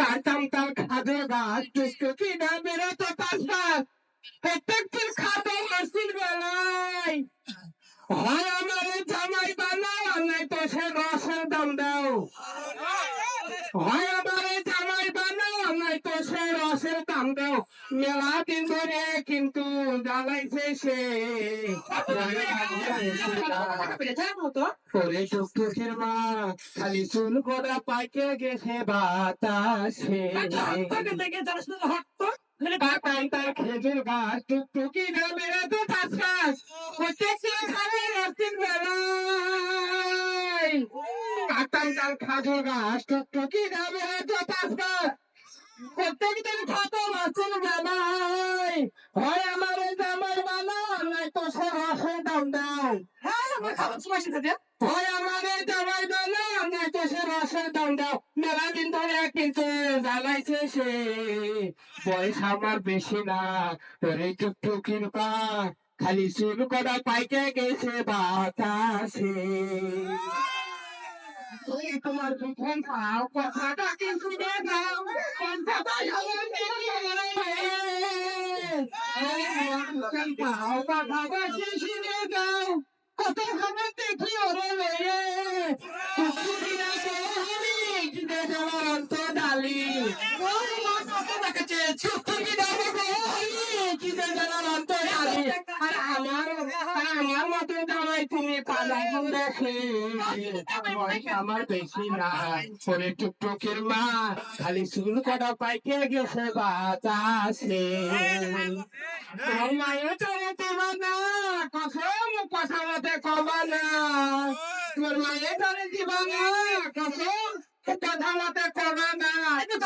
কাটাম তাল খাদে গাছ টুকটুকি না মেরে পাঁচ গাছ প্রত্যেকটির খাদে হাসির বেলায়। হয় আমার জামাই বানাও, নাই তো সে রসের দাম দাও। হয় দাও মেলা দিন ধরে কিন্তু জ্বালাইছে সে। মা, খালি চুল গেছে বাতাসে। খেজুর গাছ, টুকটুকি না তো তার খাজুর গাছ, টুকটুকি না মেরে তো পাঁচ গাছ প্রত্যেক দিন খাত মাছের হয় আমার জামাই বানা নাই তো দাম দাও হয় জামাই নাই তো রসের দাম দাও মেলা দিন ধরে কিন্তু জ্বালাইছে সে। বয়স আমার বেশি না তোরে টুকটুকির পা। খালি চুল করা পাইতে গেছে বাতাসে। তোমার দুখন কথাটা দাও। কথাটা আমার দুখন পাও কথাটা কি কত খবর দেখি ওরে মেয়ে ডালি কত দেখাচ্ছে ছুটি দাও কোহলি কিনে যাওয়ার অন্ত ডালি আর আমার আর আমার তুমি দেখে আমার বেশি না। করে টুকটুকের মা খালি চুল কটা পাইকে গেছে বাতাসে। মায়ের চলে দিবা না কসম কথা মতে কবা না তোর মায়ের চলে দিবা না কসম কথা কবা না।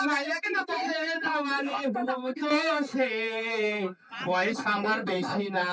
মায়ের কিন্তু তোদের খাওয়ানি বুঝছে বয়স আমার বেশি না।